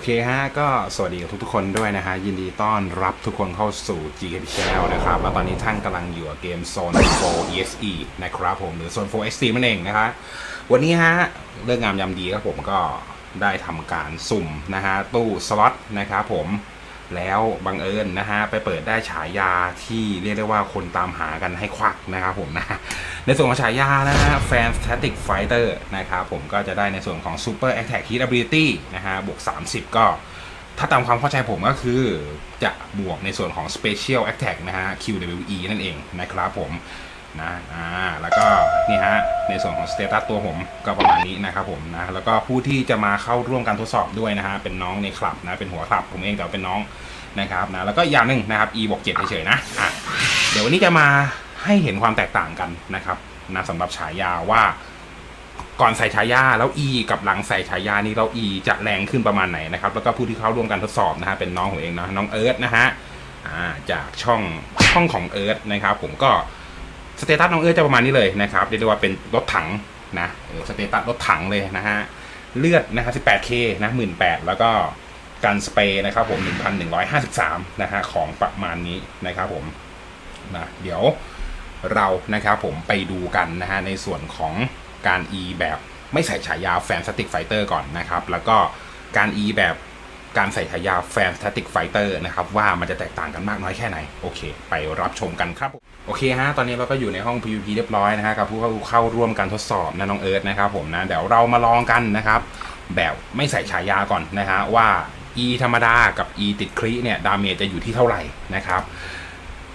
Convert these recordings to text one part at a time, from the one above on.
อเคฮะก็สวัสดีกับทุกๆคนด้วยนะฮะ ยินดีต้อนรับทุกคนเข้าสู่ GKP Channel นะครับแล้วตอนนี้ท่านกำลังอยู่กับเกม Zone 4 EXE นะครับผมหรือ Zone 4 SE นั่นเองนะครับวันนี้ฮะ เรื่องงามยำดีครับผมก็ได้ทำการสุ่มนะฮะ ตู้สล็อตนะครับผม แล้วบังเอิญนะฮะไปเปิดได้ฉายาที่เรียกได้ว่าคนตามหากันให้ควักนะครับผมนะในส่วนของฉายานะฮะ Fantastic Fighter นะครับผมก็จะได้ในส่วนของ Super Attack Hit Ability นะฮะบวก 30 ก็ ถ้าตามความเข้าใจผมก็คือจะบวกในส่วนของ Special Attack นะฮะ QWE นั่นเองนะครับผมนะอ่าแล้วก็นี่ฮะ ในส่วนของ Status ตัวผมก็ประมาณนี้นะครับผมนะแล้วก็ผู้ที่จะมาเข้าร่วมการทดสอบด้วยนะฮะเป็นน้องในคลับนะเป็นหัวคลับผมเองแต่ว่าเป็นน้องนะครับนะแล้วก็อย่างหนึ่งนะครับ E บวก7เฉยๆนะอะเดี๋ยววันนี้จะมาให้เห็นความแตกต่างกันนะครับนะสำหรับฉายาว่าก่อนใส่ฉายาแล้ว E กับหลังใส่ฉายานี้เรา E จะแรงขึ้นประมาณไหนนะครับ แล้วก็ผู้ที่เข้าร่วมการทดสอบนะฮะเป็นน้องผมเองนะน้องเอิร์ธนะฮะจากช่องช่องของเอิร์ธนะครับ ผมก็ สเตตัสน้องเอิร์ธจะประมาณนี้เลยนะครับเรียกได้ว่าเป็นรถถังนะสเตตัสรถถังเลยนะฮะเลือดนะฮะ 18K นะ18,000แล้วก็การสเปรย์นะครับผม1,153นะฮะของประมาณนี้นะครับผมนะเดี๋ยวเรานะครับผมไปดูกันนะฮะในส่วนของการ E แบบไม่ใส่ฉายาแฟนสติกไฟเตอร์ก่อนนะครับ แล้วก็การ E แบบ การใส่ฉายาแฟนสติกไฟเตอร์นะครับว่ามันจะแตกต่างกันมากน้อยแค่ไหน โอเค ไปรับชมกันครับ โอเคฮะตอนนี้เราก็อยู่ในห้อง PVP เรียบร้อยนะฮะกับผู้เข้าเข้าร่วมการทดสอบนะน้องเอิร์ธนะครับผมนะเดี๋ยวเรามาลองกันนะครับแบบไม่ใส่ฉายาก่อนนะฮะว่า E ธรรมดากับ E ติดคริเนี่ยดาเมจจะอยู่ที่เท่าไหร่นะครับ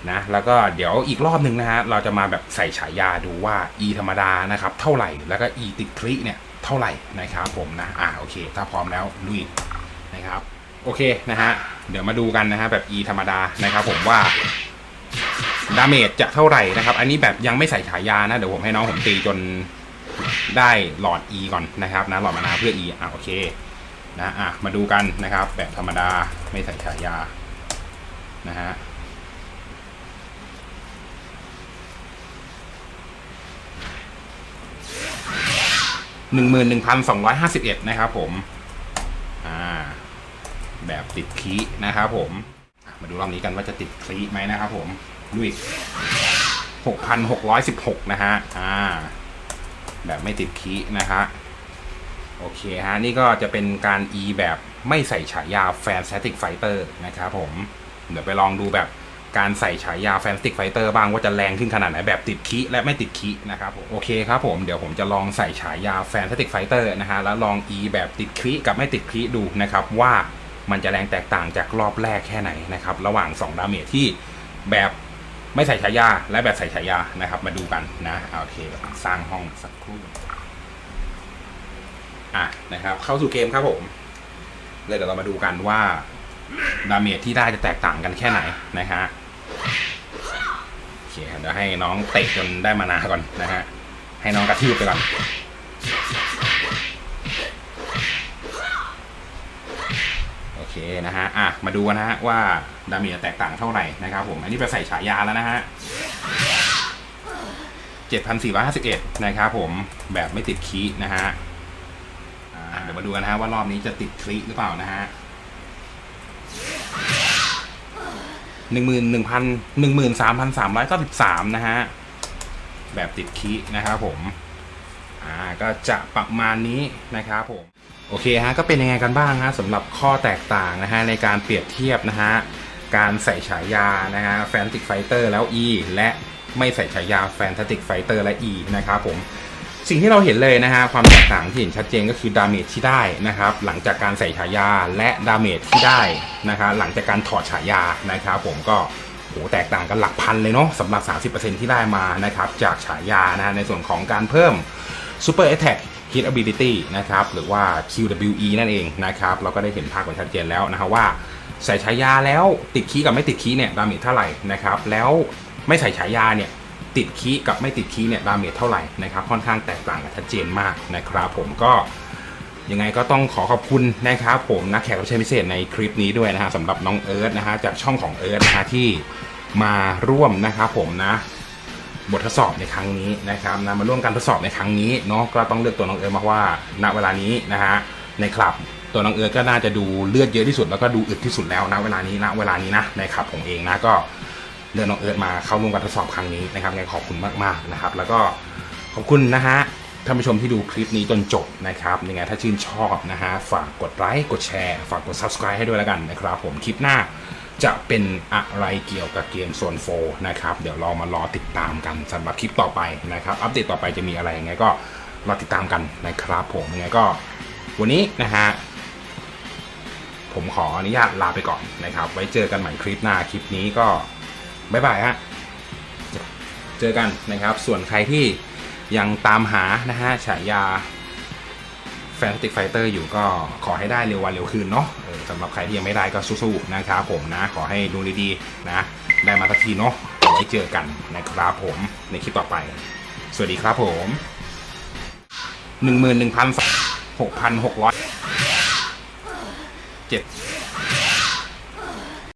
นะแล้วก็เดี๋ยวอีกรอบหนึ่งนะฮะเราจะมาแบบใส่ฉายาดูว่า e ธรรมดานะครับเท่าไหร่แล้วก็ e ติดคลิเนี่ยเท่าไหร่นะครับผมนะอ่าโอเค ถ้าพร้อมแล้วลุยนะครับ โอเคนะฮะ เดี๋ยวมาดูกันนะฮะแบบ e ธรรมดานะครับผมว่าดาเมจจะเท่าไหร่นะครับ อันนี้แบบยังไม่ใส่ฉายานะ เดี๋ยวผมให้น้องผมตีจนได้หลอด e ก่อนนะครับนะหลอดมานาเพื่อ e อ่าโอเคนะอะมาดูกันนะครับ แบบธรรมดาไม่ใส่ฉายานะฮะหนึ่งหมื่นหนึ่งพันสองร้อยห้าสิบเอ็ดนะครับผม แบบติดคีนะครับผม มาดูรอบนี้กันว่าจะติดคลีไหมนะครับผมลุยหกพันหกร้อยสิบหกนะฮะ อ่า แบบไม่ติดคีนะฮะ โอเคฮะ นี่ก็จะเป็นการ E แบบไม่ใส่ฉายาแฟนสติกไฟเตอร์นะครับผม เดี๋ยวไปลองดูแบบการใส่ฉายาแฟนสติกไฟเตอร์บ้างว่าจะแรงขึ้นขนาดไหนแบบติดคีและไม่ติดคีนะครับผม โอเคครับผม เดี๋ยวผมจะลองใส่ฉายาแฟนสติกไฟเตอร์นะฮะ แล้วลอง E แบบติดคีกับไม่ติดคีดูนะครับว่า มันจะแรงแตกต่างจากรอบแรกแค่ไหนนะครับระหว่าง2ดาเมจที่แบบไม่ใส่ฉายาและแบบใส่ฉายานะครับ มาดูกันนะโอเคสร้างห้องสักครู่อะนะครับเข้าสู่เกมครับผมเลยเดี๋ยวเรามาดูกันว่าดาเมจที่ได้จะแตกต่างกันแค่ไหนนะฮะโอเคเดี๋ยวให้น้องเตะจนได้มานาก่อนนะฮะให้น้องกระทืบไปก่อน เคนะฮะอะมาดูกันนะฮะว่าดาเมจแตกต่างเท่าไหร่นะครับผมอันนี้ไปใส่ฉายาแล้วนะฮะ7,451นะครับผมแบบไม่ติดคีนะฮะเดี๋ยวมาดูกันนะฮะว่ารอบนี้จะติดคลิหรือเปล่านะฮะหนึ่งหมื่นหนึ่งพันหนึ่งหมื่นสามพันสามร้อยเก้าสิบสามนะฮะ แบบติดคีนะครับผม อ่าก็จะประมาณนี้นะครับผมโอเคฮะก็เป็นยังไงกันบ้างฮะสำหรับข้อแตกต่างนะฮะในการเปรียบเทียบนะฮะการใส่ฉายานะฮะแฟนติกไฟเตอร์แล้ว E และไม่ใส่ฉายาแฟนตาติกไฟเตอร์และ E นะครับผมสิ่งที่เราเห็นเลยนะฮะความแตกต่างที่เห็นชัดเจนก็คือดาเมจที่ได้นะครับหลังจากการใส่ฉายาและดาเมจที่ได้นะครับหลังจากการถอดฉายานะครับผมก็โหแตกต่างกันหลักพันเลยเนาะสำหรับ 30%ที่ได้มานะครับจากฉายานะฮะในส่วนของการเพิ่ม Super Attack Hit Ability นะครับหรือว่า QWE นั่นเองนะครับเราก็ได้เห็นภาพกันชัดเจนแล้วนะครับว่าใส่ฉายาแล้วติดคีกับไม่ติดคีเนี่ยดาเมจเท่าไหร่นะครับแล้วไม่ใส่ฉายาเนี่ยติดคีกับไม่ติดคีเนี่ยดาเมจเท่าไหร่นะครับค่อนข้างแตกต่างกันชัดเจนมากนะครับผมก็ยังไงก็ต้องขอขอบคุณนะครับผมนักแขกรับเชิญพิเศษในคลิปนี้ด้วยนะฮะสำหรับน้องเอิร์ธนะฮะจากช่องของเอิร์ธนะฮะที่มาร่วมนะครับผมนะ บททดสอบในครั้งนี้นะครับนะมาร่วมการทดสอบในครั้งนี้เนาะก็ต้องเลือกตัวน้องเอิร์ธมาว่าณเวลานี้นะฮะในคลับตัวน้องเอิร์ธก็น่าจะดูเลือดเยอะที่สุดแล้วก็ดูอึดที่สุดแล้วนะเวลานี้นะเวลานี้นะในครับผมเองนะก็เลือกน้องเอิร์ธมาเข้าร่วมการทดสอบครั้งนี้นะครับไงขอบคุณมากๆนะครับ แล้วก็ขอบคุณนะฮะท่านผู้ชมที่ดูคลิปนี้จนจบนะครับยังไงถ้าชื่นชอบนะฮะฝากกดไลค์กดแชร์ ฝากกด subscribe ให้ด้วยแล้วกันนะครับ ผมคลิปหน้า จะเป็นอะไรเกี่ยวกับเกมโซนโฟนะครับ เดี๋ยวเรามารอติดตามกันสำหรับคลิปต่อไปนะครับ อัปเดตต่อไปจะมีอะไรยังไงก็รอติดตามกันนะครับผมยังไงก็วันนี้นะฮะผมขออนุญาตลาไปก่อนนะครับ ไว้เจอกันใหม่คลิปหน้าคลิปนี้ก็บ๊ายบายฮะเจอกันนะครับ ส่วนใครที่ยังตามหานะฮะฉายา แฟนติกไฟเตอร์อยู่ก็ขอให้ได้เร็ววันเร็วคืนเนาะสำหรับใครที่ยังไม่ได้ก็สู้ๆนะครับผมนะ ขอให้ดูดีๆนะ ได้มาสักทีเนาะไว้เจอกันนะครับผมในคลิปต่อไป สวัสดีครับผมหนึ่งหมื่นหนึ่งพันหกพันหกร้อยเจ็ด